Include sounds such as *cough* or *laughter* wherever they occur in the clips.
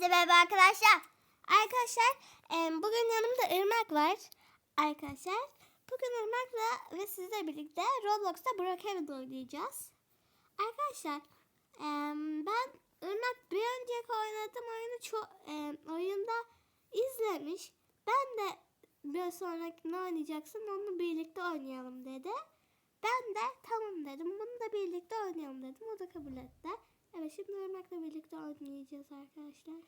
Hepinize merhaba arkadaşlar. Arkadaşlar bugün yanımda Irmak var. Arkadaşlar bugün Irmak'la ve sizle birlikte Roblox'ta Brookhaven oynayacağız. Arkadaşlar ben Irmak bir önceki oynadığım oyunu çok oyunda izlemiş. Ben de bir sonrakini oynayacaksın onu birlikte oynayalım dedi. Ben de tamam dedim. Bunu da birlikte oynayalım dedim. O da kabul etti. Evet şimdi Irmak'la birlikte oynayacağız arkadaşlar.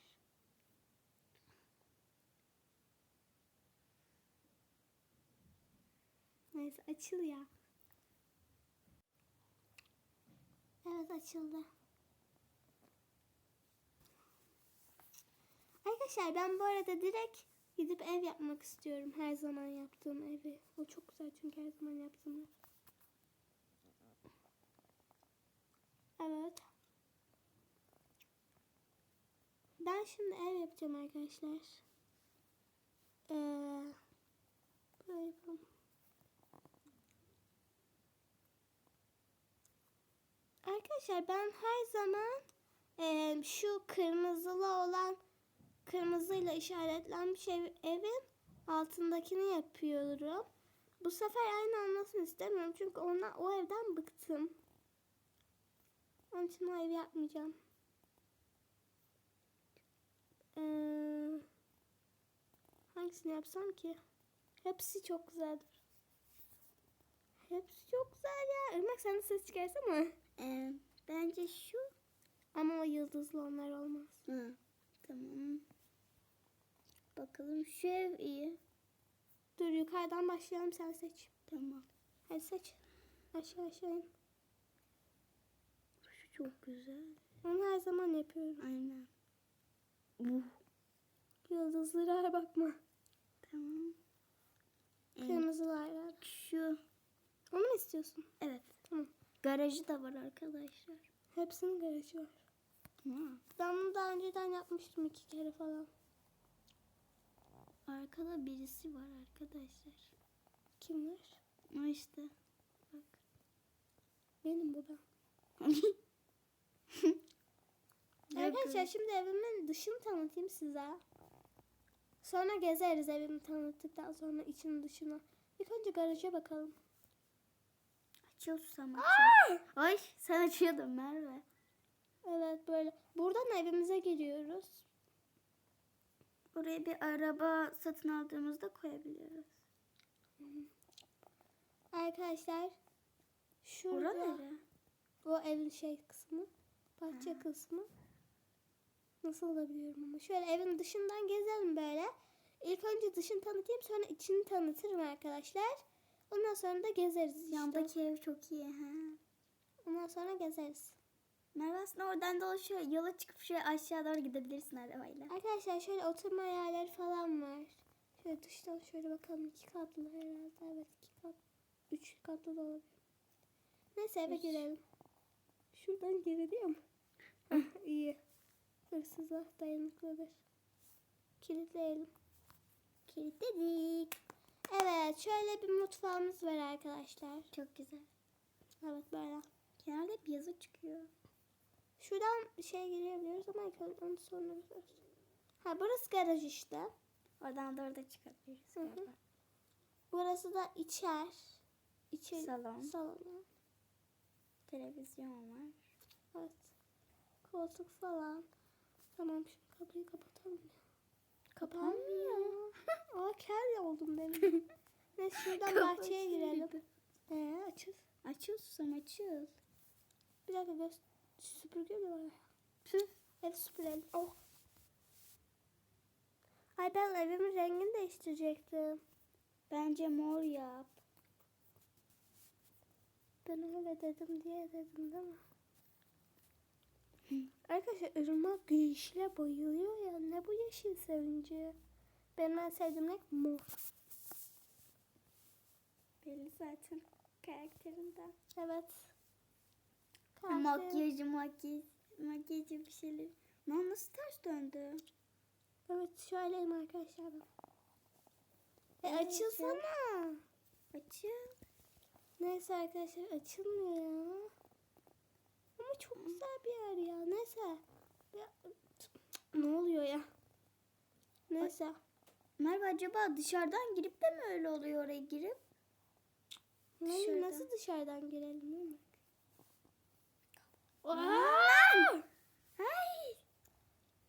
Neyse açıl ya. Evet açıldı. Arkadaşlar ben bu arada direkt gidip ev yapmak istiyorum. Her zaman yaptığım evi. O çok güzel çünkü her zaman yaptığım ev. Evet. Ben şimdi ev yapacağım arkadaşlar. Ee, böyle yapalım. Arkadaşlar ben her zaman e, şu kırmızılı olan kırmızıyla işaretlenmiş ev, evin altındakini yapıyorum. Bu sefer aynı olmasını istemiyorum çünkü ona o evden bıktım. Onun için o evi yapmayacağım. Ee, hangisini yapsam ki? Hepsi çok güzeldir. Hepsi çok güzel ya. Irmak sen de ses çıkarsana. Ee, bence şu. Ama o yıldızlı onlar olmaz. Hı, tamam. Bakalım şu ev iyi. Dur yukarıdan başlayalım sen seç. Tamam. Hadi seç. Aşağı aşağı in. Şu çok güzel. Onu her zaman yapıyorum. Aynen. Yıldızlara bakma. tamam. Ee, Kırmızılar. şu. Onu mu istiyorsun? Evet. Tamam. Garajı da var arkadaşlar. Hepsinin garajı var. Ha. Ben bunu daha önceden yapmıştım iki kere falan. Arkada birisi var arkadaşlar. Kim var? O işte. Bak. Benim bu ben. *laughs* Arkadaşlar şimdi evimin dışını tanıtayım size. Sonra gezeriz evimi tanıttıktan sonra içini dışını. İlk önce garaja bakalım. Açıl susam açıl. Ay sen açıyordun Merve. Evet böyle. Buradan evimize giriyoruz. Oraya bir araba satın aldığımızda koyabiliyoruz. Arkadaşlar şurada Ora nere? o evin şey kısmı. Bahçe kısmı. Nasıl da biliyorum ama. Şöyle evin dışından gezelim böyle. İlk önce dışını tanıtayım sonra içini tanıtırım arkadaşlar. Ondan sonra da gezeriz işte. Yandaki ev çok iyi. Ha. Ondan sonra gezeriz. Merve aslında oradan dolaşıyor. Yola çıkıp şöyle aşağı doğru gidebilirsin arabayla. Arkadaşlar şöyle oturma yerleri falan var. Şöyle dıştan şöyle bakalım iki katlı herhalde. Evet iki kat. Üç katlı da olabilir. Neyse eve girelim. Şuradan giriliyor mu? İyi. Hırsıza dayanıklıdır. Kilitleyelim. Kilitledik. Evet şöyle bir mutfağımız var arkadaşlar. Çok güzel. Evet böyle. Kenarda hep yazı çıkıyor. Şuradan bir şey girebiliyoruz ama onu sonra. Ha burası garaj işte. Oradan da orada çıkabiliriz. Hı hı. Burası da içer. İçer Salon. Salonu. Televizyon var. Evet. Koltuk falan. Tamam şu kapıyı kapatalım ya. Kapanmıyor. *laughs* Aa kel oldum benim. *laughs* Neyse şuradan bahçeye girelim. Ee açıl. Açıl susam açıl. Bir dakika göz süpürge mi var? Püf. Ev süpürelim. Oh. Ay ben evimin rengini değiştirecektim. Bence mor yap. Ben öyle dedim diye dedim değil mi? Arkadaşlar ırmak yeşile bayılıyor ya. Ne bu yeşil sevinci? Benim en sevdiğim renk mor. Belli zaten karakterinden. Evet. Makyajı makyaj. Makyajı bir şeyler. Lan nasıl ters döndü? Evet şöyleyim arkadaşlar. E Evet, açılsana. Açıl. Neyse arkadaşlar açılmıyor ya. Çok güzel bir yer ya. Neyse. Ya, ne oluyor ya? Neyse. Merve acaba dışarıdan girip de mi öyle oluyor oraya girip? Hayır, Dışarıdan. nasıl dışarıdan girelim değil mi? Ay! Ay!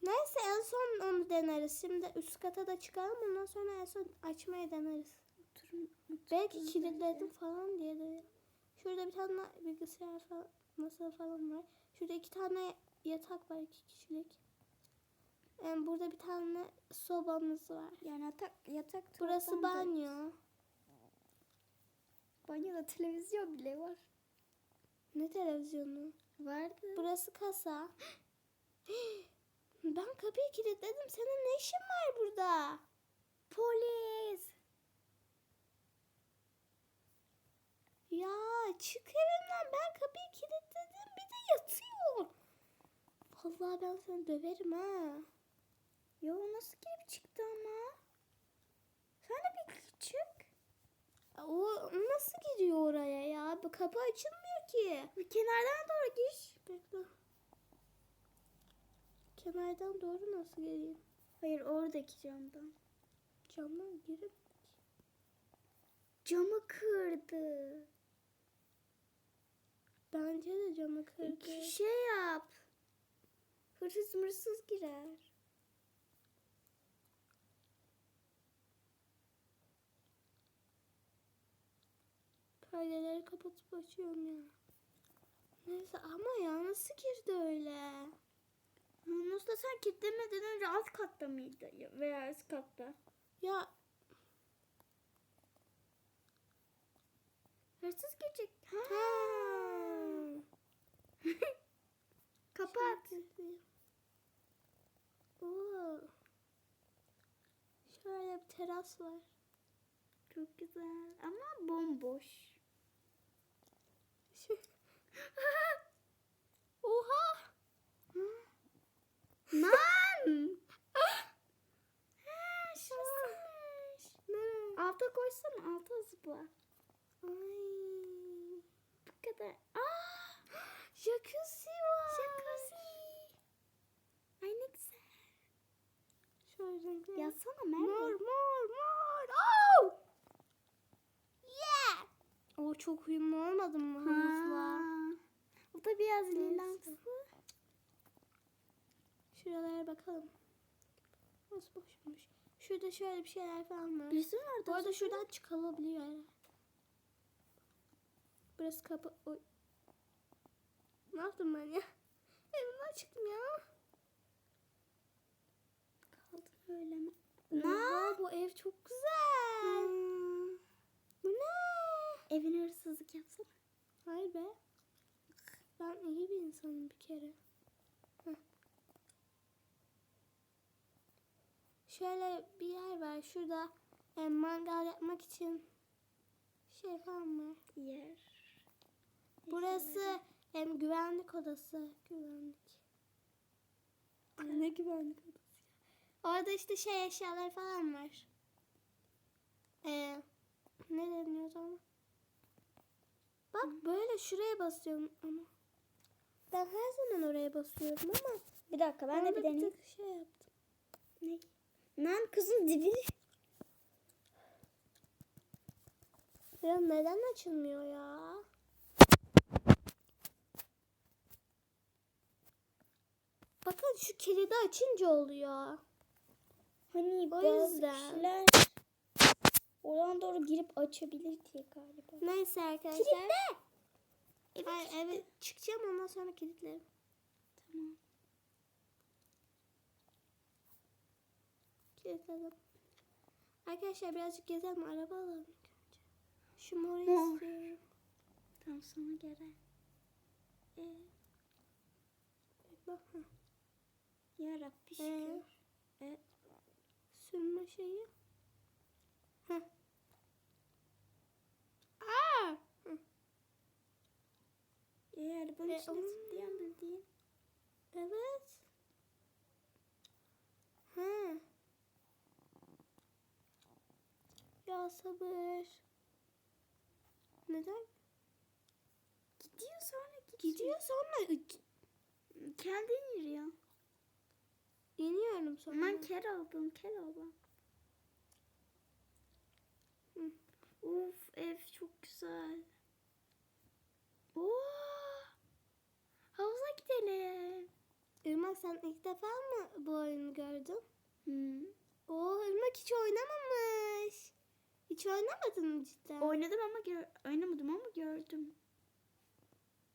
Neyse en son onu deneriz. Şimdi üst kata da çıkalım. Ondan sonra en son açmayı deneriz. Oturun, Belki oturun kilitledim bence. falan diye de. Şurada bir tane bilgisayar falan, masa falan var. Şurada iki tane yatak var iki kişilik. Ee, burada bir tane sobamız var. Yani yatak, yatak Burası banyo. Banyoda televizyon bile var. Ne televizyonu? Vardı. Burası kasa. *gasps* Ben kapıyı kilitledim. Senin ne işin var burada? Polis. Ya çık evimden. Ben kapıyı kilitledim. Bir de yatıyor. Vallahi ben seni döverim ha. Ya o nasıl girip çıktı ama? Sen de bir çık. O nasıl gidiyor oraya ya? Bu kapı açılmıyor ki. Kenardan doğru gir. Bekle. Kenardan doğru nasıl geleyim? Hayır oradaki camdan. Camdan girip Camı kırdı. Bence de camı kırdı. İki şey yap. Hırsız mırsız girer. Perdeleri kapatıp açıyorum ya. Neyse ama ya nasıl girdi öyle? Da sen kilitlemeden önce alt katta mıydı? Ya- Veya üst katta? Ya Hırsız girecek. Ha. ha. Kapat. Oo. Şöyle bir teras var. Çok güzel ama bomboş. *laughs* Oha! Lan! Alta koysana alta zıpla. Ay. Bu kadar. Aa! Jacuzzi var. Jacuzzi. Ay ne güzel. Yatsana Mor Merve. mor mor. Oh! Yeah. O çok uyumlu olmadı mı havuzla? Ha. Bu da biraz lilamsı. Şuralara bakalım. Nasıl boşmuş. Şurada şöyle bir şeyler falan var. Birisi mi vardı? Bu arada şuradan çıkılabiliyor. Burası kapı. Oy. Ne yaptım ben ya? *laughs* Evimden çıktım ya. Öyle mi? Oha, bu ev çok güzel. Bu ne? Evine hırsızlık yapsana. Hayır be. Ben iyi bir insanım bir kere. Heh. Şöyle bir yer var. Şurada e, mangal yapmak için şey falan var. Yer. Burası hem güvenlik odası. Güvenlik. ne güvenlik odası? Orada işte şey eşyalar falan var. Ee, ne deniyor ona? Bak böyle şuraya basıyorum ama. Ben her zaman oraya basıyorum ama. Bir dakika ben de orada bir deneyeyim. tık şey yaptım. Ne? Lan kızın dibi. Ya neden açılmıyor ya? Bakın şu kilidi açınca oluyor. Hani O bazı yüzden. kişiler oradan doğru girip açabilir diye galiba. Neyse arkadaşlar. Kilitle. Evet, Hayır, evet çıkacağım ondan sonra kilitlerim. Tamam. Kilitledim. Arkadaşlar birazcık gezelim araba alalım. Şu moru Mor. istiyorum. Tamam sana göre. Ee, Bak, Ee? şükür. Ee, Sürme şeyi. Heh. Aa! Hı, ee, arabanın E, içinde onun- zıplayan bildiğin. Evet. Ha. Ya sabır. Neden? Gidiyor sonra gidiyor. Gidiyor sonra Kendin yürüyor. İniyorum sonra. Aman kel oldum kel oldum. Of ev çok güzel. Oo. Havuza gidelim. Irmak sen ilk defa mı bu oyunu gördün? Hı. Oo Irmak hiç oynamamış. Hiç oynamadın mı cidden? Oynadım ama gör oynamadım ama gördüm.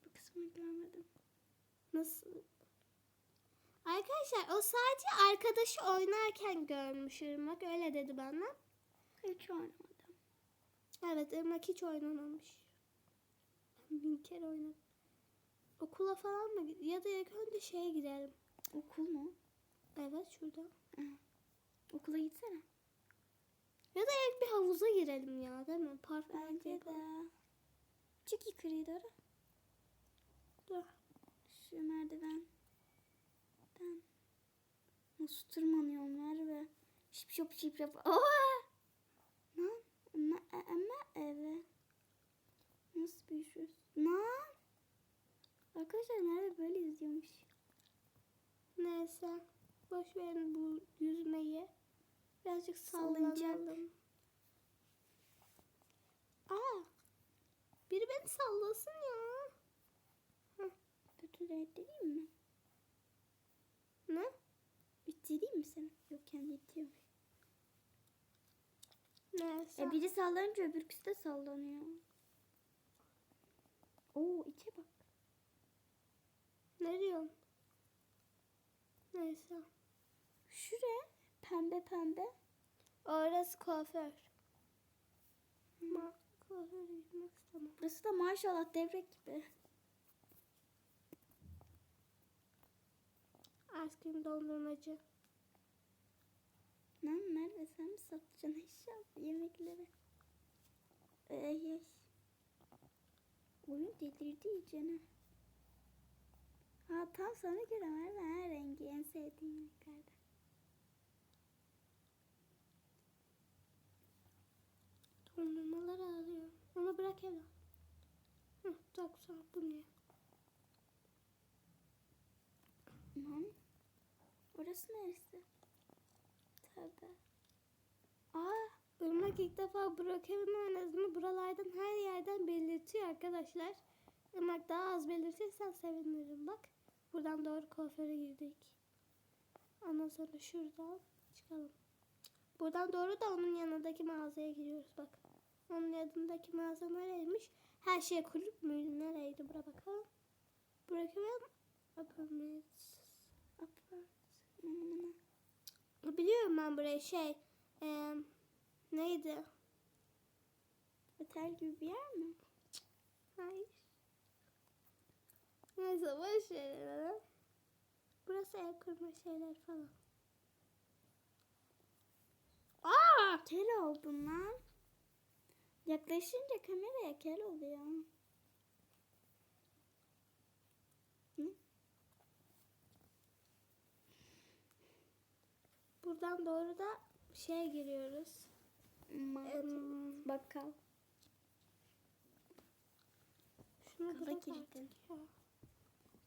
Bu kısmını görmedim. Nasıl? Arkadaşlar o sadece arkadaşı oynarken görmüş Irmak. Öyle dedi bana. Hiç oynamadım. Evet Irmak hiç oynamamış. Ben bin kere oynadım. Okula falan mı? Ya da ilk önce şeye gidelim. Okul mu? Evet şurada. Okula gitsene. Ya da ilk bir havuza girelim ya değil mi? Park Bence Bence de. Çık yukarıya doğru. Dur. Şu merdiven. Nasıl tırmanıyorum Merve? Şıp şıp şıp şıp. Oha! Lan ama, ama eve. Nasıl bir şey? Lan! Arkadaşlar Merve böyle izliyormuş. Neyse. Boş verin bu yüzmeyi. Birazcık sallanalım. Aa. Biri beni sallasın ya. Kötü de ettireyim mi? Ne? İttireyim mi seni? Yok kendi itiyor. Neyse. E biri sallanınca öbürküsü de sallanıyor. Oo içe bak. Ne diyorsun? Neyse. Şuraya pembe pembe. Orası kuaför. Ma kuaföre gitmek istemem. Burası da maşallah devrek gibi. Ice cream dondurmacı. Lan Merve sen mi satacaksın inşallah yemekleri? Yes. Oyun delirdi iyicene. Ha tam sana göre Merve her rengi en sevdiğin renklerden. Dondurmalar ağlıyor. Onu bırak evde. Hı, çok sağ ol, bu ne? Lan orası neresi? Tabii. Aa Irmak ilk defa Brookhaven oynadığını buralardan her yerden belirtiyor arkadaşlar. Irmak daha az belirtirsen sevinirim bak. Buradan doğru kuaföre girdik. Ondan sonra şuradan çıkalım. Buradan doğru da onun yanındaki mağazaya giriyoruz bak. Onun yanındaki mağaza nereymiş? Her şey kulüp müydü? Nereydi? Bura bakalım. Brookhaven Apartments. apart. Biliyorum ben burayı şey. eee, neydi? Otel gibi bir yer mi? Hayır. Neyse boş verelim. Burası ev kurma şeyler falan. Aa! Kel oldun lan. Yaklaşınca kameraya kel oluyor. Hı? Buradan doğru da şeye giriyoruz. Em, Bakkal. Şunu Kıza ya.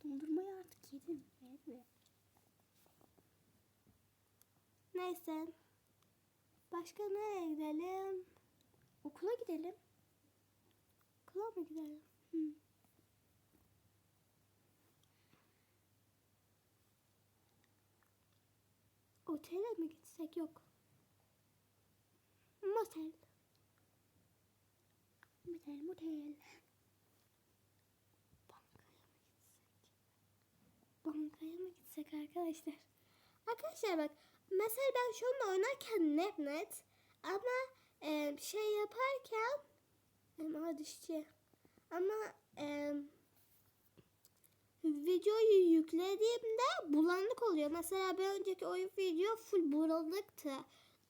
Dondurmayı artık yedim. Evet. Neyse. Başka nereye gidelim? Okula gidelim. Okula mı gidelim? Hı. Otele mi gitsek? Yok. Motel. Motel motel. Bankaya mı gitsek arkadaşlar? Arkadaşlar bak mesela ben şu anda oynarken net net ama e, şey yaparken ama dişçi ama e, videoyu yüklediğimde bulanık oluyor. Mesela bir önceki oyun video full bulanıktı.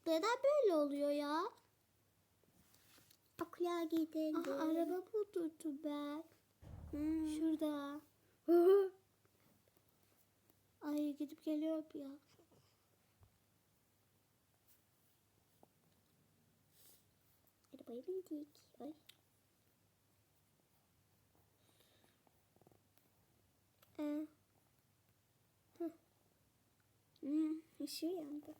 Neden böyle oluyor ya? Okula gidelim. Aha araba buldum ben. Hmm. Şurada. *laughs* Ay gidip geliyorum ya. Arabaya bindik. Ay. Ee, Ne? Işığı yandı.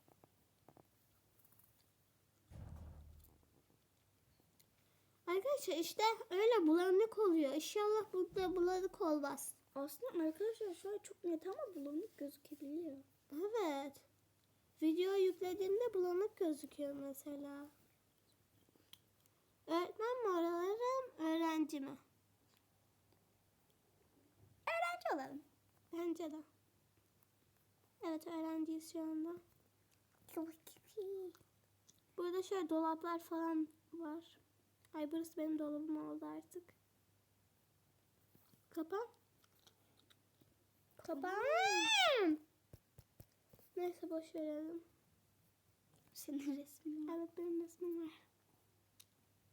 Arkadaşlar işte öyle bulanık oluyor. İnşallah burada bulanık olmaz. Aslında arkadaşlar şu an çok net ama bulanık gözükebiliyor. Evet. Video yüklediğinde bulanık gözüküyor mesela. Öğretmen mi oralarım, öğrenci mi? Öğrenci olalım. Bence de. Evet öğrenciyiz şu anda. Burada şöyle dolaplar falan var. Ay burası benim dolabım oldu artık. Kapan. Kapan. Neyse boş verelim. Senin resmin var. Evet benim resmim var.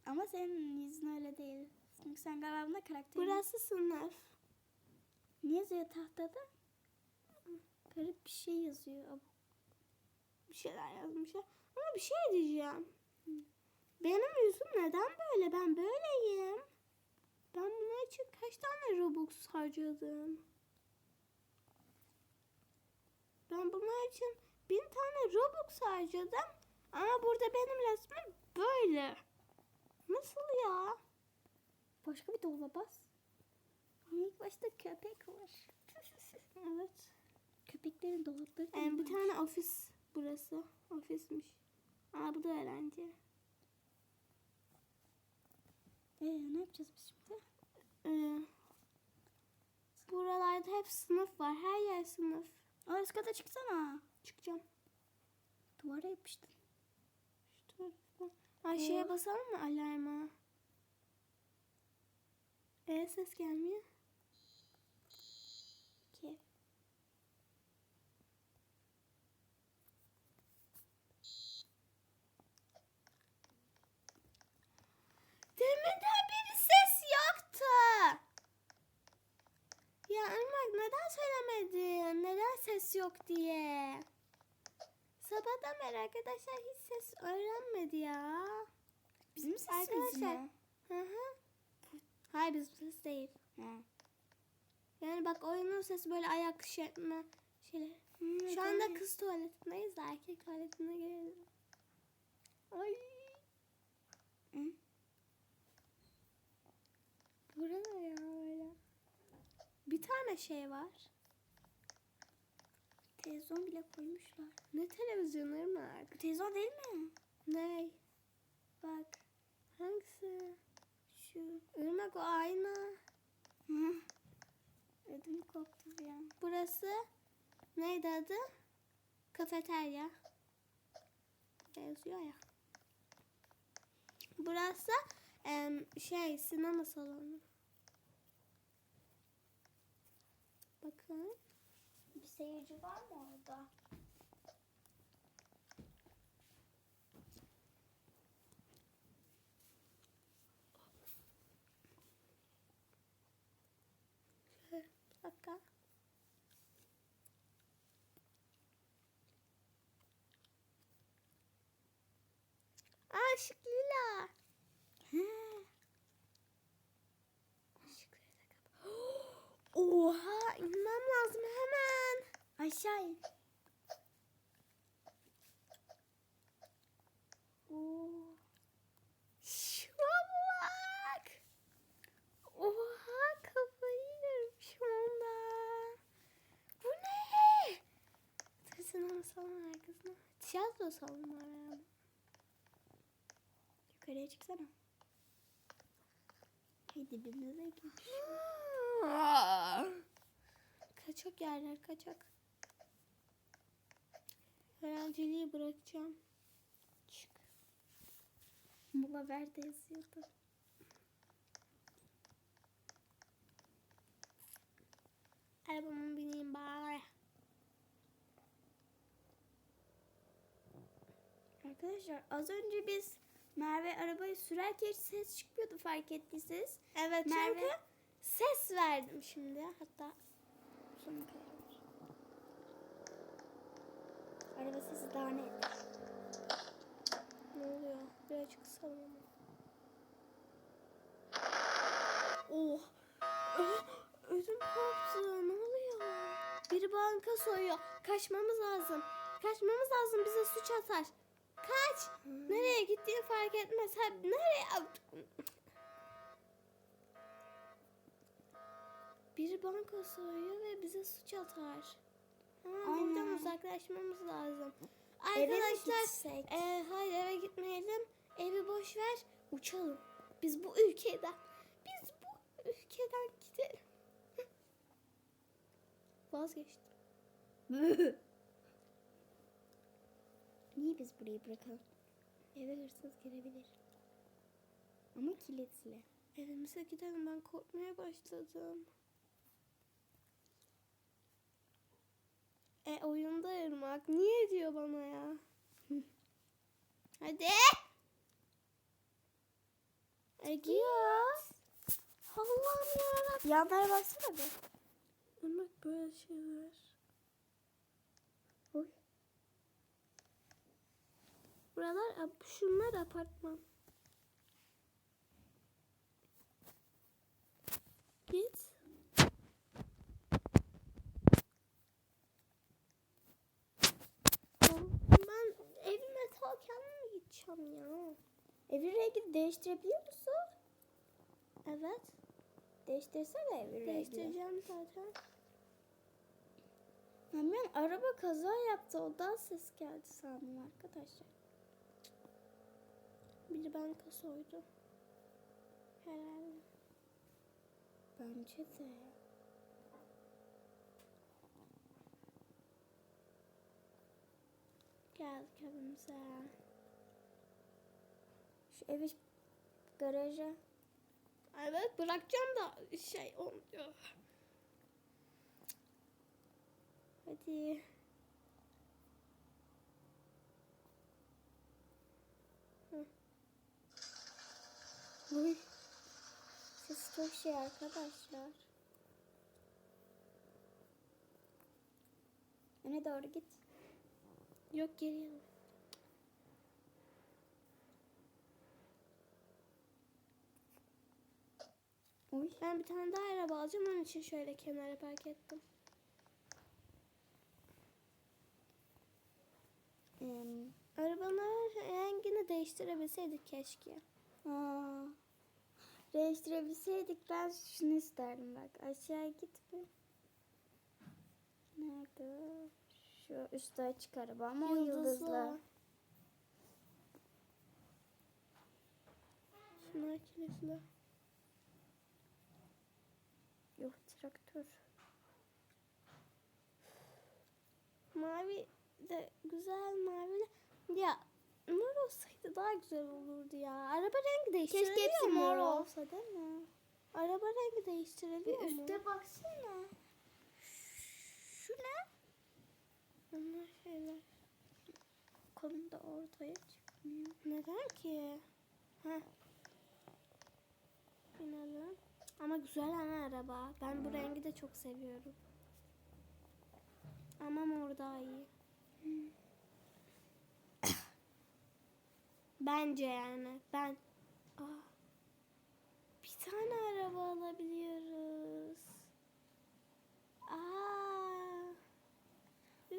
Ama senin yüzün öyle değil. Çünkü sen galiba karakterin. Burası sınıf. Ne yazıyor tahtada? Garip bir şey yazıyor. Bir şeyler yazmışlar. Ama bir şey diyeceğim. Benim yüzüm neden böyle? Ben böyleyim. Ben bunun için kaç tane Robux harcadım? Ben bunun için bin tane Robux harcadım. Ama burada benim resmim böyle. Nasıl ya? Başka bir dolaba bas. İlk başta köpek var. *laughs* Evet. Köpeklerin dolapları da Ee, bir tane ofis burası. Ofismiş. Aa bu da öğrenci. Ee, ne yapacağız biz şimdi? Ee, buralarda hep sınıf var. Her yer sınıf. Aa, üst kata çıksana. Çıkacağım. Duvara yapıştın. Şu tarafa. Ay şeye Oo. basalım mı alarma? E ses gelmiyor. İki. Deminden beri ses yoktu. Ya Irmak neden söylemedin? Neden ses yok diye? Sabahtan beri arkadaşlar hiç ses öğrenmedi ya. Bizim sesimiz Arkadaşlar. mi? Hı hı. Hayır bizim ses değil. Ha. Yani bak oyunun sesi böyle ayak şeklinde şeyler. Hmm, Şu anda kız tuvaletindeyiz da erkek tuvaletine girelim. Ay. Hı? Burada ya öyle. Bir tane şey var. Televizyon bile koymuşlar. Ne televizyonu? Bu televizyon değil mi? Ne? Bak. Hangisi? Şu. Irmak o ayna. Hı. Ödüm koptu bir an. Burası neydi adı? Kafeterya. Yazıyor ya. Burası şey sinema salonu. Bakın. Bir seyirci var mı orada? Bir dakika. Aa ışık lila. He. Oha inmem lazım hemen. Aşağı in. Şuna bak. Oha kafayı anda. Bu ne? Sinema salonu arkasına. Tiyatro salonu var herhalde. Yukarıya çıksana. Hey dibimize gir. Kaçak yerler kaçak. Öğrenciliği bırakacağım. Çık. Mola ver de yazıyordu. Arabama bineyim bari. Arkadaşlar az önce biz Merve arabayı sürerken ses çıkmıyordu fark ettiyseniz. Evet Merve- çünkü ses verdim şimdi. Hatta Şunu koyalım. Araba sesi daha net. ne oluyor? Birazcık sallanma. Oh. oh. Ödüm koptu. Ne oluyor? Biri banka soyuyor. Kaçmamız lazım. Kaçmamız lazım bize suç atar. Kaç. Nereye gittiğini fark etmez. Ha, nereye? Biri banka soyuyor ve bize suç atar. Ha, buradan Aynen. uzaklaşmamız lazım. Eve mi Arkadaşlar gitsek? e, hayır eve gitmeyelim. Evi boş ver. Uçalım. Biz bu ülkeden biz bu ülkeden gidelim. *laughs* Vazgeçtim. *laughs* Niye biz burayı bırakalım? Eve hırsız girebilir. Ama kilitli. Evimize gidelim ben korkmaya başladım. E oyunda Irmak. Niye diyor bana ya? Hadi. E git. Allah'ım yarabbim. Yanlara baksana be. Irmak böyle şeyler. Oy. Buralar şunlar apartman. Git. Ben evime ta kendim mi gideceğim ya? Evin rengi değiştirebiliyor musun? Evet. Değiştirsene evin rengini. Değiştireceğim zaten. Ben, ben araba kaza yaptı. Ondan ses geldi sandım arkadaşlar. Biri banka soydu. Herhalde. Bence de. Geldik evimize. Şu evi garaja. Evet bırakacağım da şey olmuyor. Hadi. Uy. Ses çok şey arkadaşlar. Öne doğru git. Yok geliyorum. Uy. Ben bir tane daha araba alacağım onun için şöyle kenara park ettim. Em, Arabanın rengini değiştirebilseydik keşke. aa. Değiştirebilseydik ben şunu isterdim bak. Aşağı git bir. Nerede? Şu üstte açık araba ama o yıldızlı. Şunlar kilitli. Yok traktör. Mavi de güzel mavi de. Ya mor olsaydı daha güzel olurdu ya. Araba rengi değiştiriliyor Keşke hepsi mor olsa değil mi? Araba rengi değiştiriliyor Bir mu? üstte baksana. Şu ne? Bunlar şeyler. Kolum da ortaya çıkmıyor. Neden ki? Heh. Binelim. Ama güzel ana araba. Ben bu rengi de çok seviyorum. Ama mor daha iyi. *coughs* Bence yani. Ben. Aa, bir tane araba alabiliyoruz. Aa.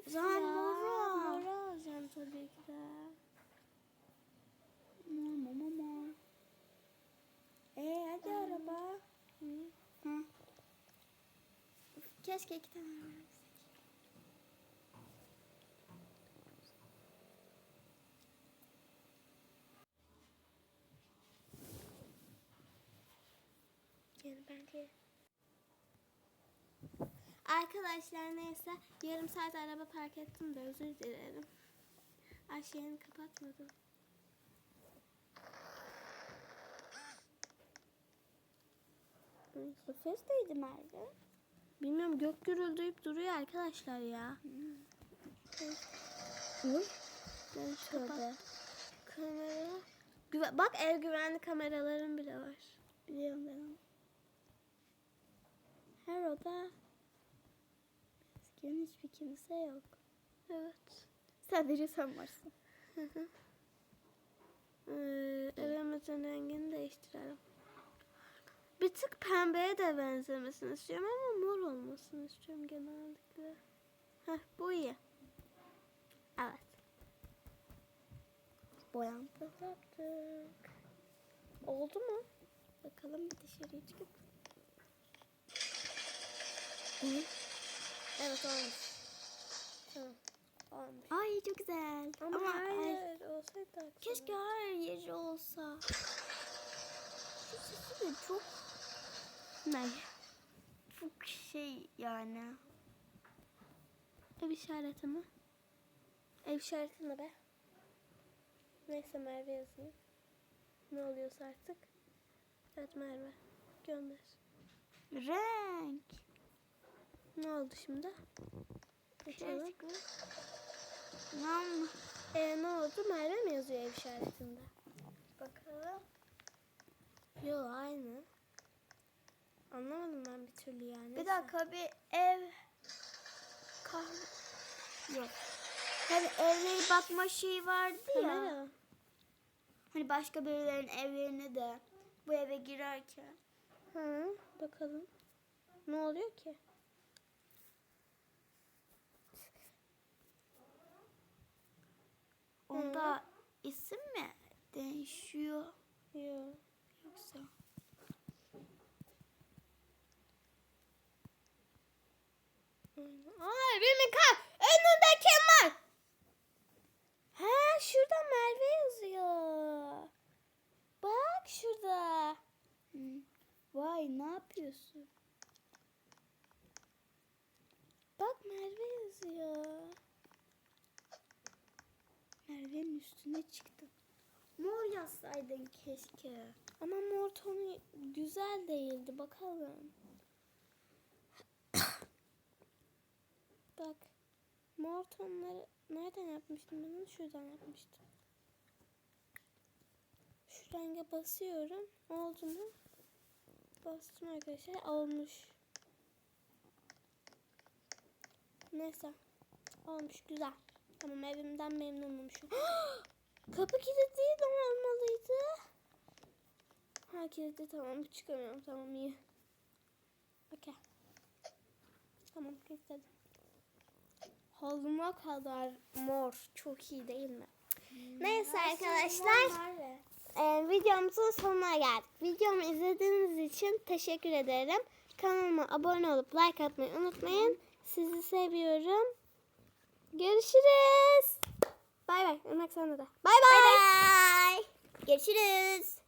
Üf O zaman ya, moru al. Moru alacağım tabii ki de. Mor mor mor. Ee hadi araba. Hı. Hı. Keşke iki tane araba. Yani bence. Arkadaşlar neyse yarım saat araba park ettim de özür dilerim. Ayşe'yi kapatmadım. Bu ses neydi Merve? Bilmiyorum gök gürüldeyip duruyor arkadaşlar ya. Uy. Ben kapat. Kamera. Güve- Bak ev güvenli kameraların bile var. Biliyorum ben onu. Her oda Eskiden hiçbir kimse yok. Evet. Sadece sen varsın. Hı hı. Ee, evimizin rengini değiştirelim. Bir tık pembeye de benzemesini istiyorum ama mor olmasını istiyorum genellikle. Heh, bu iyi. boyam. Yaptık. Oldu mu? Bakalım bir dışarıya çıkıp. Evet olmuş. Tamam. Olmuş. Ay çok güzel. Ama, Ama, ay, hayır olsaydı daha güzel keşke her yeri olsa. Şu sesi de çok ne? Çok şey yani. Ev işareti mi? Ev işareti ne be? Neyse Merve yazayım. Ne oluyorsa artık. Evet Merve. Gönder. Renk. Ne oldu şimdi? Açalım. Nam. Ee, ne oldu? Merve mi yazıyor ev işaretinde? Bakalım. Yo aynı. Anlamadım ben bir türlü yani. Bir dakika bir ev kahve yok. Hani evlere bakma şeyi vardı ya. Kamera. Hani başka birilerinin evlerine de bu eve girerken. Hı, bakalım. Ne oluyor ki? Onda isim mi değişiyor Yo. yoksa? Aa evimin kal. Önünde kim var? Ha şurada Merve yazıyor. Bak şurada. Hı. Vay ne yapıyorsun? Bak Merve yazıyor. Merve'nin üstüne çıktı. Mor yazsaydın keşke. Ama mor tonu güzel değildi. Bakalım. *coughs* Bak. Mor tonları nereden yapmıştım ben onu? Şuradan yapmıştım. Şu renge basıyorum. Oldu mu? Bastım arkadaşlar. Olmuş. Neyse. Olmuş. Güzel. Tamam evimden memnunum şu. *gasps* Kapı kilitli de olmalıydı. Ha kilitli tamam çıkamıyorum tamam iyi. Okey. Tamam kilitledim. Halıma kadar mor. Çok iyi değil mi? Neyse arkadaşlar. Ee, videomuzun sonuna geldik. Videomu izlediğiniz için teşekkür ederim. Kanalıma abone olup like atmayı unutmayın. Sizi seviyorum. Görüşürüz. Bay bay. Irmak sana da. Bay bay. Görüşürüz.